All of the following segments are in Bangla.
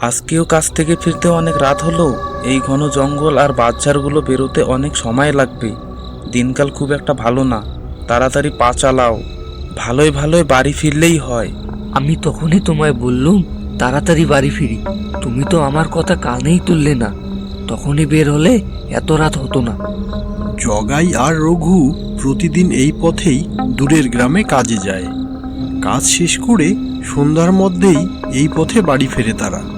আজকেও কাজ থেকে ফিরতে অনেক রাত হলো। এই ঘন জঙ্গল আর বাচ্চারগুলো বেরোতে অনেক সময় লাগবে। দিনকাল খুব একটা ভালো না। তাড়াতাড়ি পা চালাও। ভালোই ভালোই বাড়ি ফিরলেই হয়। আমি তখনই তোমায় বললুম তাড়াতাড়ি বাড়ি ফিরি। তুমি তো আমার কথা কানেই তুললে না। তখনই বের হলে এত রাত হতো না। জগাই আর রঘু প্রতিদিন এই পথেই দূরের গ্রামে কাজে যায়। কাজ শেষ করে সন্ধ্যার মধ্যেই এই পথে বাড়ি ফেরে তারা।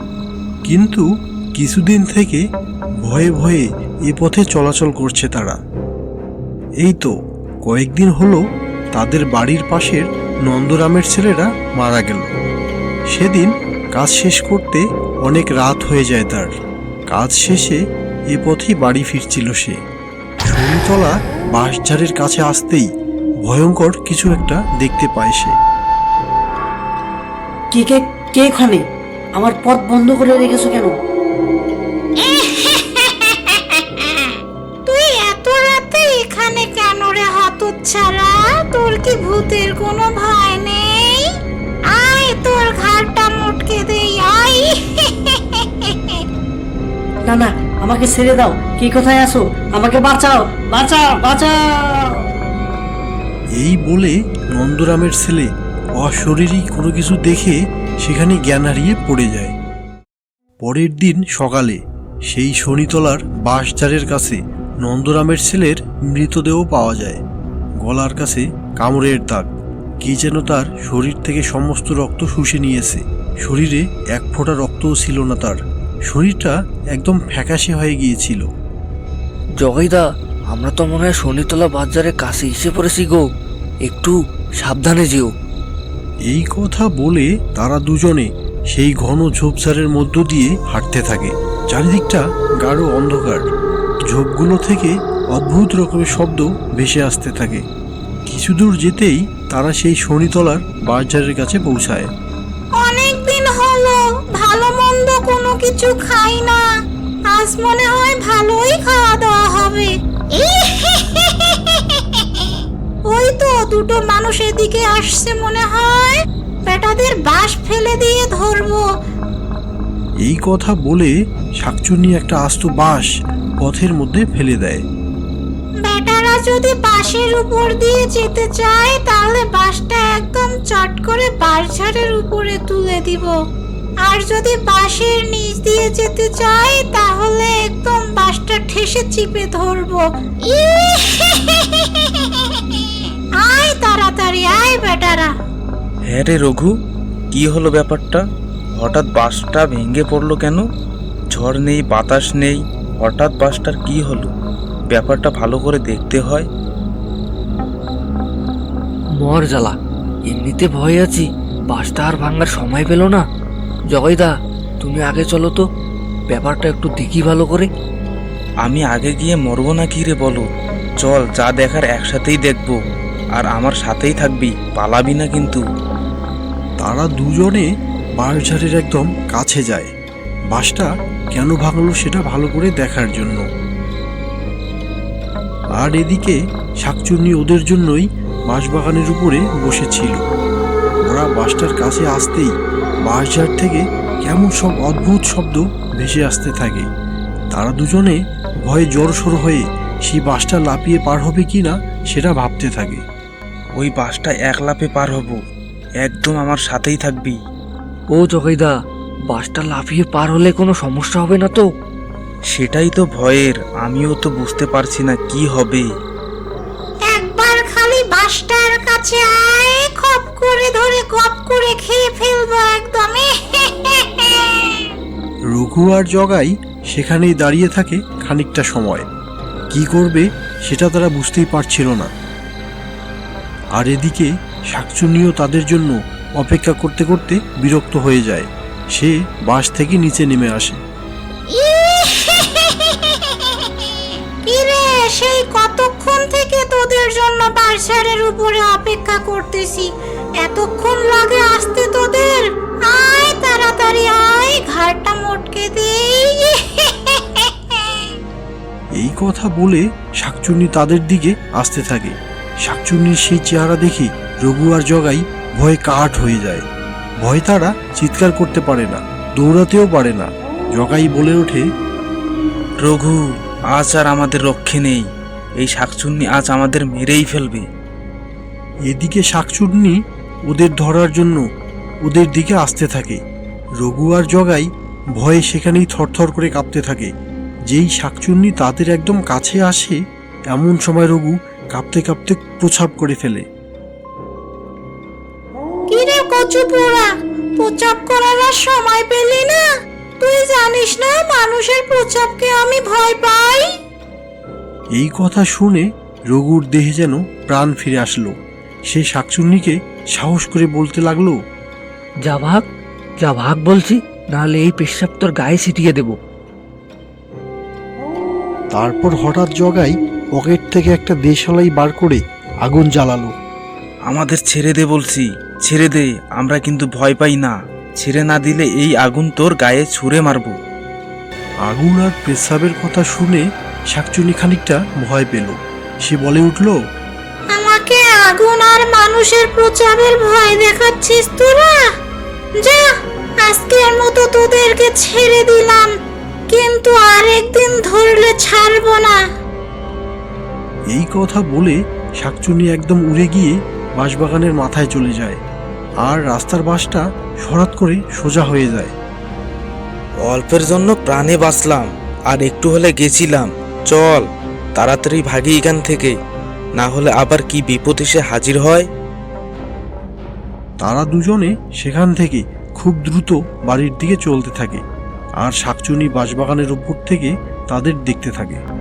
কিন্তু কিছুদিন থেকে ভয়ে ভয়ে এ পথে চলাচল করছে তারা। এই তো কয়েকদিন হলো তাদের বাড়ির পাশের নন্দরামের ছেলেরা মারা গেল। সেদিন কাজ শেষ করতে অনেক রাত হয়ে যায় তার। কাজ শেষে এ পথেই বাড়ি ফিরছিল সে। শনিতলা বাঁশঝাড়ের কাছে আসতেই ভয়ঙ্কর কিছু একটা দেখতে পায় সে। কে কে কে এখানে? আমার পথ বন্ধ করে রেখেছো কেন? তুই এত রাতে এখানে কেন রে হতচ্ছাড়া তোর কি ভূতের কোনো ভয় নেই? আয় তোর ঘাড়টা মুটকে দেই আয়। না না আমাকে ছেড়ে দাও। কি কোথায় আছো? আমাকে বাঁচাও বাঁচাও বাঁচাও। এই বলে নন্দরামের ছেলে অশরীরী কোনো কিছু দেখে সেখানে জ্ঞান হারিয়ে পড়ে যায়। পরের দিন সকালে সেই শনিতলার বাঁশঝাড়ের কাছে নন্দরামের ছেলের মৃতদেহ পাওয়া যায়। গলার কাছে কামড়ের দাগ। কি যেন তার শরীর থেকে সমস্ত রক্ত শুষে নিয়েছে। শরীরে এক ফোঁটা রক্তও ছিল না তার। শরীরটা একদম ফ্যাকাশে হয়ে গিয়েছিল। জগাইদা, আমরা তো মনে হয় শনিতলা বাজারের কাছে এসে পড়েছি গো। একটু সাবধানে যেও। এই কথা বলে তারা দুজনে সেই ঘন ঝোপঝাড়ের মধ্য দিয়ে হাঁটতে থাকে। চারিদিকটা গাঢ় অন্ধকার। ঝোপগুলো থেকে অদ্ভুত রকমের শব্দ ভেসে আসতে থাকে। কিছু দূর যেতেই তারা সেই শনিতলার বাজারের কাছে পৌঁছায়। হলো, ভালো মন্দ কোনো কিছু খাই না। আজ মনে হয় ভালোই খাওয়া দাওয়া হবে ওই তো দুটো মানুষ এদিকে আসছে মনে হয়। বেটাদের বাস ফেলে দিয়ে ধরবো। এই কথা বলে শাকচুন্নি একটা আস্ত বাঁশ পথের মধ্যে ফেলে দেয়। বেটারা যদি বাঁশের উপর দিয়ে যেতে চায় তাহলে বাঁশটা একদম চট করে বাঁশঝাড়ের উপরে তুলে দিব। আর যদি বাঁশের নিচ দিয়ে যেতে চায় তাহলে একদম বাঁশটা ঠেসে চিপে ধরবো। তাড়াতাড়ি আয় বেটারা। হ্যাঁ রে রঘু কি হলো ব্যাপারটা? হঠাৎ বাসটা ভেঙে পড়ল কেন? ঝড় নেই বাতাস নেই হঠাৎ বাসটার কি হলো? ব্যাপারটা ভালো করে দেখতে হয়। মর জ্বালা এমনিতে ভয় আছি বাসটা আর ভাঙার সময় পেল না। জগাইদা তুমি আগে চলো তো ব্যাপারটা একটু দেখি ভালো করে। আমি আগে গিয়ে মরবো না কি রে বলো? চল যা দেখার একসাথেই দেখব। আর আমার সাথেই থাকবি, পালাবি না কিন্তু। তারা দুজনে বাঁশঝাড়ের একদম কাছে যায়। বাসটা কেন ভাঙলো সেটা ভালো করে দেখার জন্য। আর এদিকে শাকচুন্নি ওদের জন্যই বাঁশবাগানের উপরে বসেছিল। ওরা বাসটার কাছে আসতেই বাঁশঝাড় থেকে কেমন সব অদ্ভুত শব্দ ভেসে আসতে থাকে। তারা দুজনে ভয়ে জড়সড় হয়ে সেই বাসটা লাপিয়ে পার হবে কি না সেটা ভাবতে থাকে। ওই বাসটা এক লাপে পার হব। একদম আমার সাথেই থাকবি। ও জগাইদা বাসটা লাফিয়ে পার হলে কোনো সমস্যা হবে না তো? সেটাই তো ভয়ের আমিও তো বুঝতে পারছি না কি হবে। একবার খালি বাসটার কাছে আয় খপ করে ধরে গপ করে খেয়ে ফেলব একদমই রঘু আর জগাই সেখানেই দাঁড়িয়ে থাকে খানিকটা সময়। কি করবে সেটা তারা বুঝতেই পারছিল না। আর এদিকে শাকচুন্নিও তাদের জন্য অপেক্ষা করতে করতে বিরক্ত হয়ে যায়। সে বাস থেকে নিচে নেমে আসে। সেই কতক্ষণ থেকে তোদের জন্য বার্সারের উপরে অপেক্ষা করতেছি? এতক্ষণ লাগে আসতে তোদের? আয় তাড়াতাড়ি আয় ঘাড়টা মোটকে দেই। এই কথা বলে শাকচুন্নি তাদের দিকে আসতে থাকে। শাকচুন্নির সেই চেহারা দেখি রঘু আর জগাই ভয়ে কাঠ হয়ে যায়। ভয় তারা চিৎকার করতে পারে না, দৌড়াতেও পারে না। জগাই বলে ওঠে, রঘু, আজ আর আমাদের রক্ষে নেই। এই শাকচুন্নি আজ আমাদের মেরেই ফেলবে। এদিকে শাকচুন্নি ওদের ধরার জন্য ওদের দিকে আসতে থাকে। রঘু আর জগাই ভয়ে সেখানেই থরথর করে কাঁপতে থাকে। যেই শাকচুন্নি তাদের একদম কাছে আসে, এমন সময় রঘু কাঁপতে কাঁপতে প্রছাপ করে ফেলে। কিরে কচু পোড়া প্রচাপ করার আর সময় পেলি না? তুই জানিস না মানুষের প্রচাপকে আমি ভয় পাই? এই কথা শুনে রঘুর দেহে যেন প্রাণ ফিরে আসলো। সে শাকচুন্নিকে সাহস করে বলতে লাগল যা ভাগ যা ভাগ বলছি নাহলে এই পেশাব তোর গায়ে ছিটিয়ে দেবো। তারপর হঠাৎ জগাই পকেট থেকে একটা দেশালাই বার করে আগুন জ্বালালো। আমাদের ছেড়ে দে বলছি ছেড়ে দে আমরা কিন্তু ভয় পাই না। ছেড়ে না দিলে এই আগুন তোর গায়ে ছুঁড়ে মারবো। আগুন আর পেশাবের কথা শুনে শাকচুনি খানিকটা ভয় পেল। সে বলে উঠল আমাকে আগুন আর মানুষের প্রচারের ভয় দেখাচ্ছিস তোরা? যা আজকের মতো তোদেরকে ছেড়ে দিলাম কিন্তু আরেকদিন ধরলে ছাড়বো না। এই কথা বলে শাকচুনি একদম উড়ে গিয়ে বাঁশবাগানের মাথায় চলে যায় আর রাস্তার বাসটা সরাত করে সোজা হয়ে যায়। অল্পের জন্য প্রাণে বাঁচলাম আর একটু হলে গেছিলাম। চল তাড়াতাড়ি ভাগি এখান থেকে না হলে আবার কি বিপদ এসে হাজির হয়? তারা দুজনে সেখান থেকে খুব দ্রুত বাড়ির দিকে চলতে থাকে আর শাকচুনি বাঁশবাগানের উপর থেকে তাদের দেখতে থাকে।